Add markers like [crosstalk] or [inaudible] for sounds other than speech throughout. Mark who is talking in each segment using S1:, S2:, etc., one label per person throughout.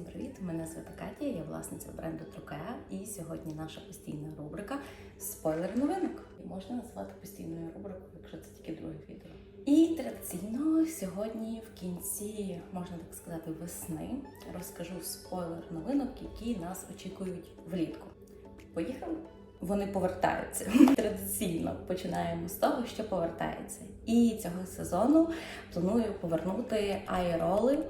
S1: Всім привіт! Мене звати Катя, я власниця бренду Трокеа, і сьогодні наша постійна рубрика Спойлер новинок. Можна назвати постійною рубрикою, якщо це тільки друге відео. І традиційно сьогодні в кінці, можна так сказати, весни розкажу спойлер новинок, які нас очікують влітку. Поїхали! Вони повертаються [laughs] традиційно. Починаємо з того, що повертається. І цього сезону планую повернути айроли, е,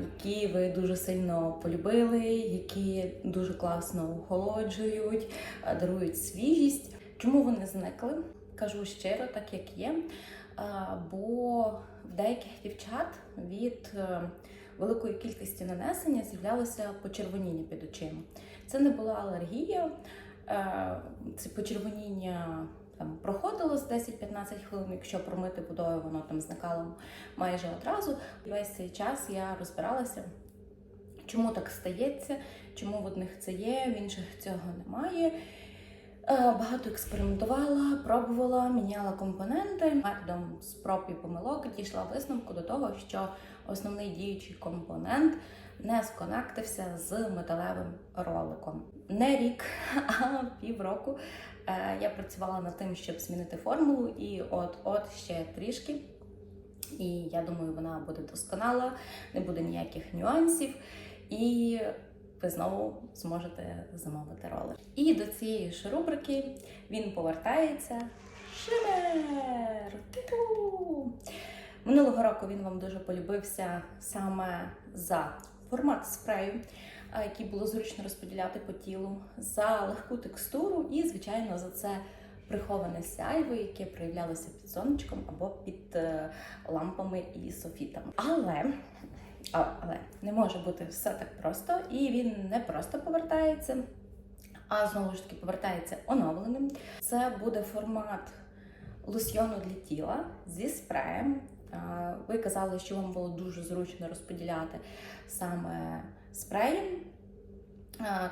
S1: які ви дуже сильно полюбили, які дуже класно охолоджують, е, дарують свіжість. Чому вони зникли? Кажу щиро, так як є. Е, Бо в деяких дівчат від е, великої кількості нанесення з'являлося почервоніння під очима. Це не була алергія. Е, Це почервоніння там проходило з 10-15 хвилин. Якщо промити водою, воно там зникало майже одразу. Весь цей час я розбиралася, чому так стається, чому в одних це є, в інших цього немає. Е, Багато експериментувала, пробувала, міняла компоненти. Методом спроб і помилок дійшла висновку до того, що основний діючий компонент не сконектився з металевим роликом. Не рік, [laughs] а півроку е, я працювала над тим, щоб змінити формулу, і от-от ще трішки. І я думаю, вона буде досконала, не буде ніяких нюансів. І ви знову зможете замовити ролер. І до цієї ж рубрики він повертається. Шимер! Ту-ту! Минулого року він вам дуже полюбився саме за формат спрею, який було зручно розподіляти по тілу, за легку текстуру і, звичайно, за це приховане сяйво, яке проявлялося під сонечком або під е, лампами і софітами. Але але не може бути все так просто, і він не просто повертається, а знову ж таки повертається оновленим. Це буде формат лосьйону для тіла зі спреєм. Ви казали, що вам було дуже зручно розподіляти саме спреєм.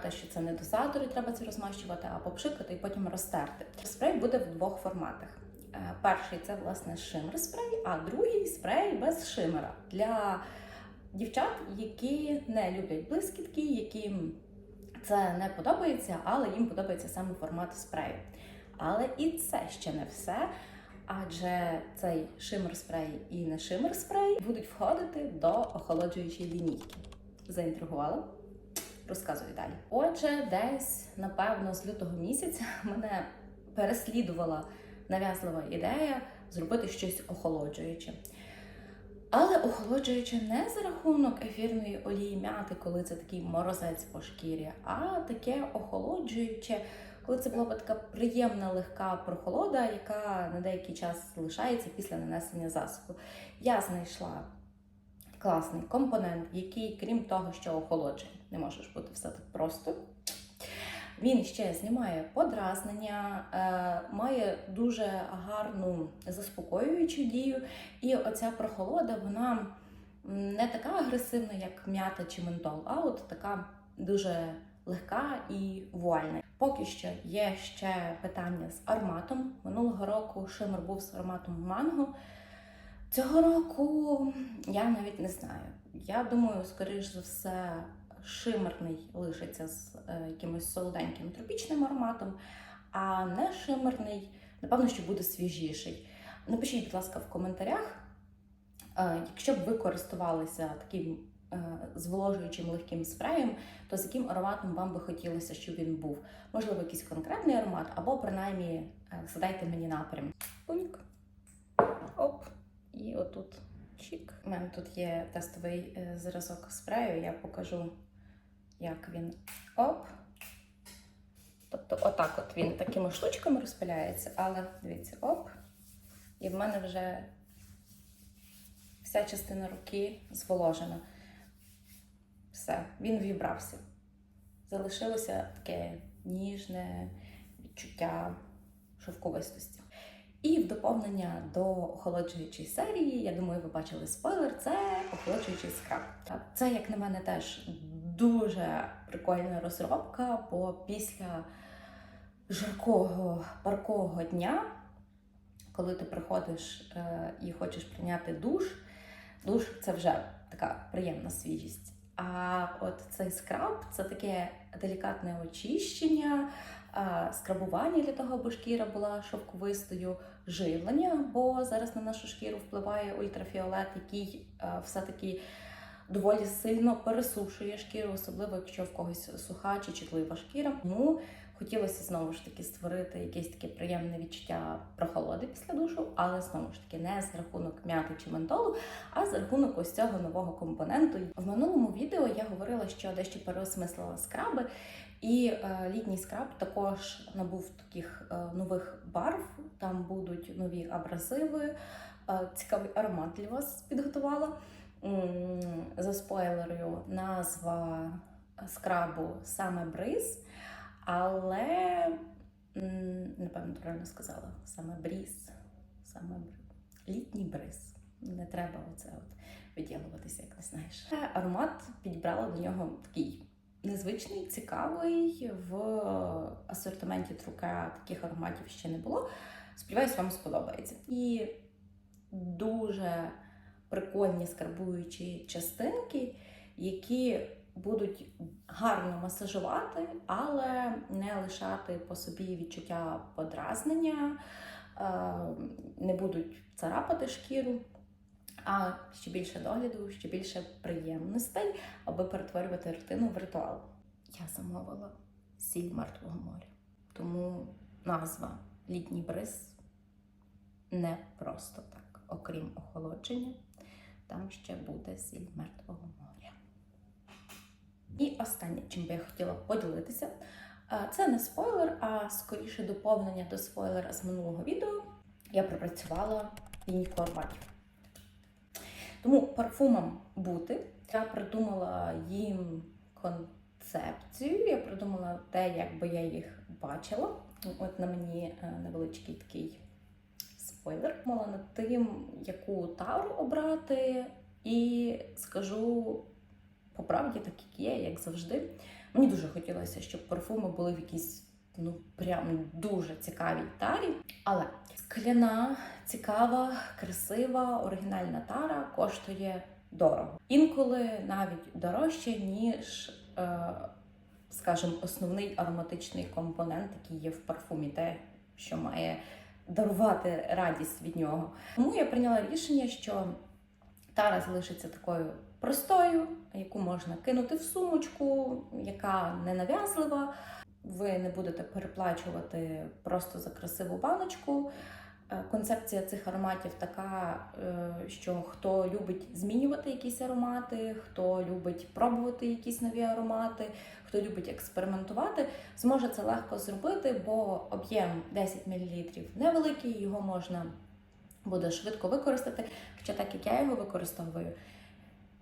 S1: Те, що це не дозатори, треба це розмащувати, а попшикати і потім розтерти. Спрей буде в двох форматах. Е, Перший це власне шимер спрей, а другий спрей без шимера для дівчат, які не люблять блискітки, яким це не подобається, але їм подобається саме формат спрею. Але і це ще не все. Адже цей шимер спрей і не шимер спрей будуть входити до охолоджуючої лінійки. Заінтригувала? Розказую далі. Отже, десь, напевно, з лютого місяця [laughs] мене переслідувала нав'язлива ідея зробити щось охолоджуюче. Але охолоджуючи не за рахунок ефірної олії м'яти, коли це такий морозець по шкірі, а таке охолоджуюче, коли це була б така приємна легка прохолода, яка на деякий час залишається після нанесення засобу. Я знайшла класний компонент, який, крім того, що охолоджує, не може ж бути все так просто. Він ще знімає подразнення, е, має дуже гарну заспокоюючу дію, і оця прохолода, вона не така агресивна, як м'ята чи ментол, а от така дуже легка і вуальна. Поки що є ще питання з ароматом. Минулого року шимер був з ароматом манго. Цього року я навіть не знаю. Я думаю, скоріш за все, шимерний лишиться з е, якимось солоденьким тропічним ароматом, а не шимерний, напевно, що буде свіжіший. Напишіть, будь ласка, в коментарях, е, якщо б ви користувалися таким е, зволожуючим легким спреєм, то з яким ароматом вам би хотілося, щоб він був? Можливо, якийсь конкретний аромат, або принаймні задайте мені напрям. Пуньк. Оп. І отут чік. У мене тут є тестовий зразок спрею, я покажу, як він оп. Тобто, отак от він такими штучками розпиляється, але дивіться, оп. І в мене вже вся частина руки зволожена. Все, він вібрався. Залишилося таке ніжне відчуття шовковистості. І в доповнення до охолоджуючої серії, я думаю, ви бачили спойлер, це охолоджуючий скраб. Це, як на мене, теж дуже прикольна розробка, бо після жаркого паркого дня, коли ти приходиш е, і хочеш прийняти душ, душ це вже така приємна свіжість. А от цей скраб це таке делікатне очищення, скрабування для того, аби шкіра була шовковистою, живлення, бо зараз на нашу шкіру впливає ультрафіолет, який все-таки доволі сильно пересушує шкіру, особливо якщо в когось суха чи чутлива шкіра. Тому хотілося знову ж таки створити якесь таке приємне відчуття прохолоди після душу, але знову ж таки не з рахунок м'яти чи ментолу, а з рахунок ось цього нового компоненту. В минулому відео я говорила, що дещо переосмислила скраби, і е, літній скраб також набув таких е, нових барв. Там будуть нові абразиви. Е, цікавий аромат для вас підготувала. За спойлерою, назва скрабу саме бриз, але напевно правильно сказала саме бріз, саме літній бриз. Не треба оце от виділуватися, як не знаєш. Е, Аромат підібрала до нього такий незвичний, цікавий. В асортименті трука таких ароматів ще не було. Сподіваюсь, вам сподобається. І дуже прикольні скарбуючі частинки, які будуть гарно масажувати, але не лишати по собі відчуття подразнення, е, не будуть царапати шкіру. А ще більше догляду, ще більше приємностей, аби перетворювати рутину в ритуал. Я замовила сіль мертвого моря. Тому назва літній бриз не просто так, окрім охолодження, там ще буде сіль мертвого моря. І останнє, чим би я хотіла поділитися, е, це не спойлер, а скоріше доповнення до спойлера з минулого відео. Я пропрацювала лінійку ароматів. Тому парфумам бути. Я придумала їм концепцію, я придумала те, як би я їх бачила. От на мені е, невеличкий такий спойлер. Мала над тим, яку тару обрати, і скажу по правді, так як є, як завжди. Мені дуже хотілося, щоб парфуми були в якійсь ну прям дуже цікавій тарі. Але скляна, цікава, красива, оригінальна тара коштує дорого. Інколи навіть дорожче, ніж, е, скажімо, основний ароматичний компонент, який є в парфумі, те, що має дарувати радість від нього. Тому я прийняла рішення, що тара залишиться такою простою, яку можна кинути в сумочку, яка не нав'язлива. Ви не будете переплачувати просто за красиву баночку. Е, Концепція цих ароматів така, е, що хто любить змінювати якісь аромати, хто любить пробувати якісь нові аромати, хто любить експериментувати, зможе це легко зробити, бо об'єм 10 мл невеликий, його можна буде швидко використати. Хоча так як я його використовую,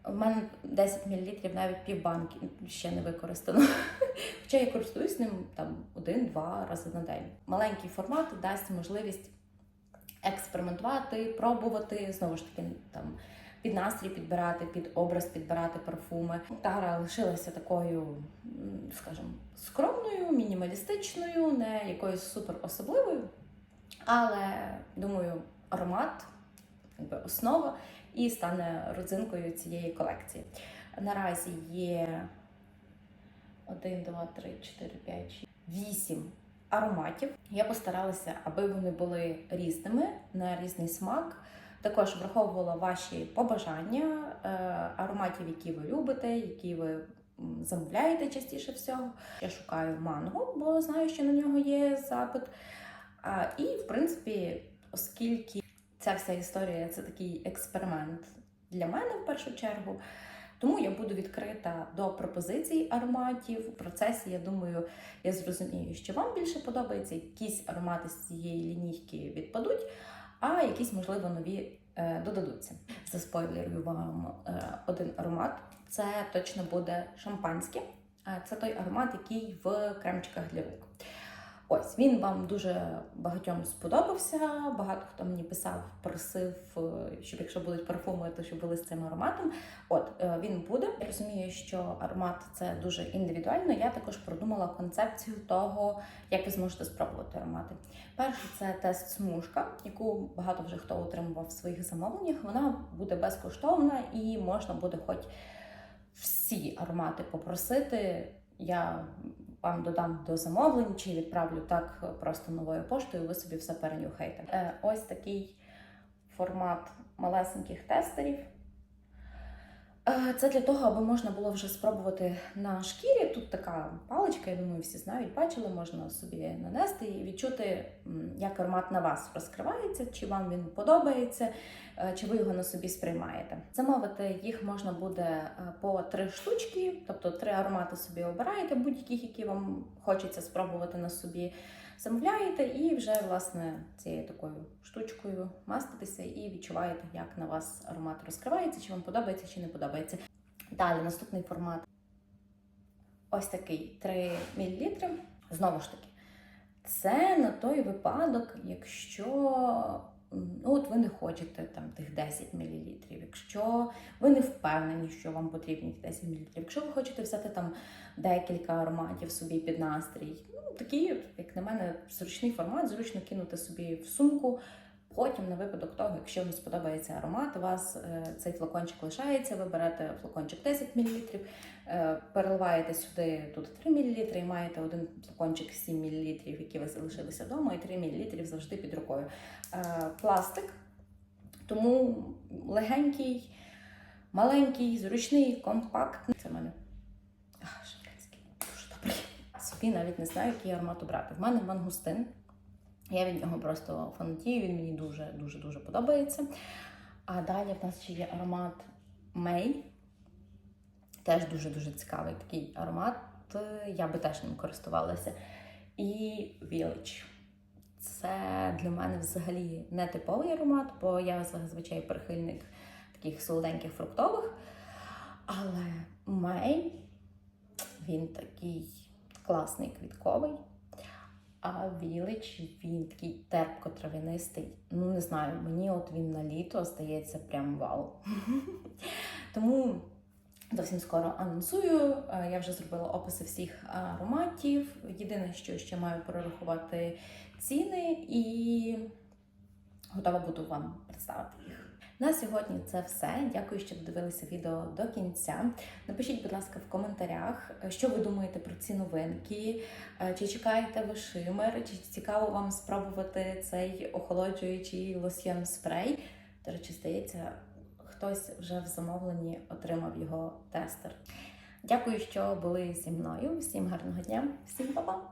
S1: в мене 10 мл навіть півбанки ще не використано. [laughs] Хоча я користуюсь ним там один-два рази на день. Маленький формат дасть можливість експериментувати, пробувати, знову ж таки, там під настрій підбирати, під образ підбирати парфуми. Тара лишилася такою, скажімо, скромною, мінімалістичною, не якоюсь супер особливою. Але думаю, аромат, якби основа, і стане родзинкою цієї колекції. Наразі є 1, 2, 3, 4, 5, 6, 8 ароматів. Я постаралася, аби вони були різними на різний смак. Також враховувала ваші побажання е, ароматів, які ви любите, які ви замовляєте частіше всього. Я шукаю манго, бо знаю, що на нього є запит. І, в принципі, оскільки ця вся історія це такий експеримент для мене в першу чергу. Тому я буду відкрита до пропозицій ароматів. У процесі, я думаю, я зрозумію, що вам більше подобається, якісь аромати з цієї лінійки відпадуть, а якісь, можливо, нові е, додадуться. Заспойлерую вам е, один аромат. Це точно буде шампанське. Е, Це той аромат, який в кремчиках для рук. Ось він вам дуже багатьом сподобався. Багато хто мені писав, просив, е, щоб якщо будуть парфуми, то щоб були з цим ароматом. От е, він буде. Я розумію, що аромат це дуже індивідуально. Я також продумала концепцію того, як ви зможете спробувати аромати. Перше, це тест смужка, яку багато вже хто отримував в своїх замовленнях. Вона буде безкоштовна і можна буде хоч всі аромати попросити. Я вам додам до замовлень чи відправлю так просто новою поштою. Ви собі все перенюхаєте. Е, ось такий формат малесеньких тестерів. Е, Це для того, аби можна було вже спробувати на шкірі. Тут така паличка, я думаю, всі знають, бачили, можна собі нанести і відчути, як аромат на вас розкривається, чи вам він подобається, е, чи ви його на собі сприймаєте. Замовити їх можна буде е, по три штучки, тобто три аромати собі обираєте, будь-яких, які вам хочеться спробувати на собі. Замовляєте і вже власне цією такою штучкою маститеся і відчуваєте, як на вас аромат розкривається, чи вам подобається, чи не подобається. Далі наступний формат. Ось такий 3 мл. Знову ж таки, це на той випадок, якщо ну, от ви не хочете там тих 10 мл, якщо ви не впевнені, що вам потрібні ті 10 мл, якщо ви хочете взяти там декілька ароматів собі під настрій, ну такий, як на мене, зручний формат, зручно кинути собі в сумку. Потім, на випадок того, якщо вам сподобається аромат, у вас е, цей флакончик лишається, ви берете флакончик 10 мл, е, переливаєте сюди тут 3 мл і маєте один флакончик 7 мл, які ви залишилися вдома, і 3 мл завжди під рукою. Е, пластик, тому легенький, маленький, зручний, компактний. Це в мене шампанський, дуже добрий. Собі навіть не знаю, який аромат обрати. В мене мангустин. Я від нього просто фанатію, він мені дуже дуже дуже подобається. А далі в нас ще є аромат Мей. Теж дуже-дуже цікавий такий аромат. Я би теж ним користувалася. І Village. Це для мене взагалі не типовий аромат, бо я зазвичай прихильник таких солоденьких фруктових. Але Мей він такий класний квітковий. А Вілич він такий терпко-трав'янистий. Ну, не знаю, мені от він на літо здається прям вау. [laughs] Тому зовсім скоро анонсую. Е, Я вже зробила описи всіх ароматів. Єдине, що ще маю прорахувати ціни і готова буду вам представити їх. На сьогодні це все. Дякую, що додивилися відео до кінця. Напишіть, будь ласка, в коментарях, що ви думаєте про ці новинки. Е, Чи чекаєте ви шимер, чи цікаво вам спробувати цей охолоджуючий лосьйон спрей? До речі, здається, хтось вже в замовленні отримав його тестер. Дякую, що були зі мною. Всім гарного дня, всім па-па!